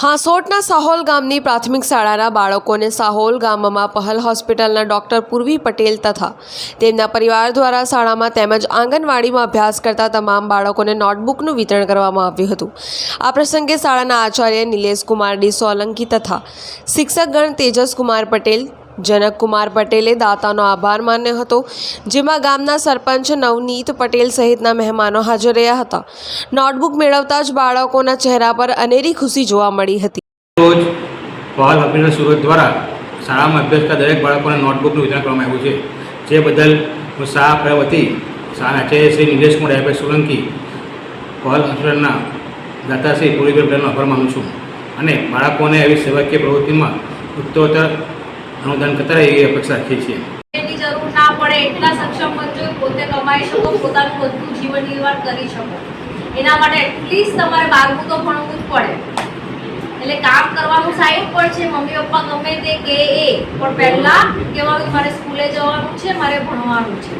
હાંસોટના સાહોલ ગામની પ્રાથમિક શાળાના બાળકોને સાહોલ ગામમાં પહલ હોસ્પિટલના ડોક્ટર પૂર્વી પટેલ તથા તેમના પરિવાર દ્વારા શાળામાં તેમજ આંગણવાડીમાં અભ્યાસ કરતા તમામ બાળકોને નોટબુકનું વિતરણ કરવામાં આવ્યું હતું. આ પ્રસંગે શાળાના આચાર્ય નિલેશ કુમાર ડી સોલંકી તથા શિક્ષકગણ તેજસ કુમાર પટેલ જનકકુમાર પટેલે દાતાનો આભાર માન્યો હતો, જેમાં ગામના સરપંચ નવનીત પટેલ સહિતના મહેમાનો હાજર રહ્યા હતા. નોટબુક મેળવતા જ બાળકોના ચહેરા પર અનેરી ખુશી જોવા મળી હતી. રોજ પહલ હોસ્પિટલ સુરત દ્વારા શાળામાં અભ્યાસ કરતા દરેક બાળકોને નોટબુકનું વિતરણ કરવામાં આવ્યું છે. જે બદલ હું શાળા પ્રવતી શાળાના આચાર્ય શ્રી નિલેશ કુમાર ડાયભાઈ સોલંકી પહલ હોસ્પિટલના દાતાશ્રી પટેલનો આભાર માનું છું. અને બાળકોને એવી સેવાકીય પ્રવૃત્તિમાં ઉત્તરોત્તર અનુદાન કરતા રહે એવી અપેક્ષા રાખીએ છીએ. એટલા સક્ષમ બનજો પોતે કમાઈ શકો, પોતાનું બધું જીવન નિર્વાહ કરી શકો. એના માટે એટલીસ્ટ તમારે બારમું તો ભણવું જ પડે. એટલે કામ કરવાનું સાહેબ પર છે, મમ્મી પપ્પા ગમે તે કે એ. પણ પહેલા કહેવાનું મારે સ્કૂલે જવાનું છે, મારે ભણવાનું છે.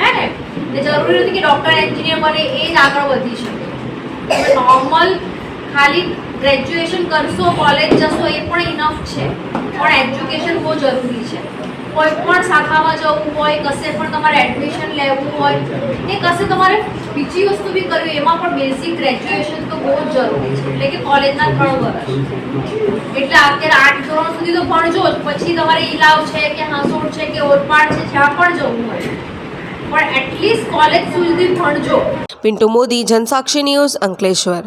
હે ને? જરૂરી નથી કે ડૉક્ટર એન્જિનિયર બને, એ જ આગળ વધી શકે. નોર્મલ ખાલી ગ્રેજ્યુએશન કરશો કોલેજ જશો એ પણ ઇનફ છે. પણ એજ્યુકેશન બહુ જરૂરી છે. કોઈ પણ શાખામાં જવું હોય, કશે પણ તમારે એડમિશન લેવું હોય, એ કશે તમારે બીજી વસ્તુ બી કરવી એમાં પણ બેઝિક ગ્રેજ્યુએશન તો બહુ જ જરૂરી છે. એટલે કે કોલેજના ત્રણ વર્ષ. એટલે અત્યારે આઠ ધોરણ સુધી તો ભણજો જ. પછી તમારે ઈલાવ છે કે હાંસોડ છે કે ઓરપાડ છે, જ્યાં પણ જવું હોય. પણ એટલીસ્ટ કોલેજ સુધી ભણજો. પિન્ટુ મોદી, જનસાક્ષી ન્યૂઝ અંકલેશ્વર.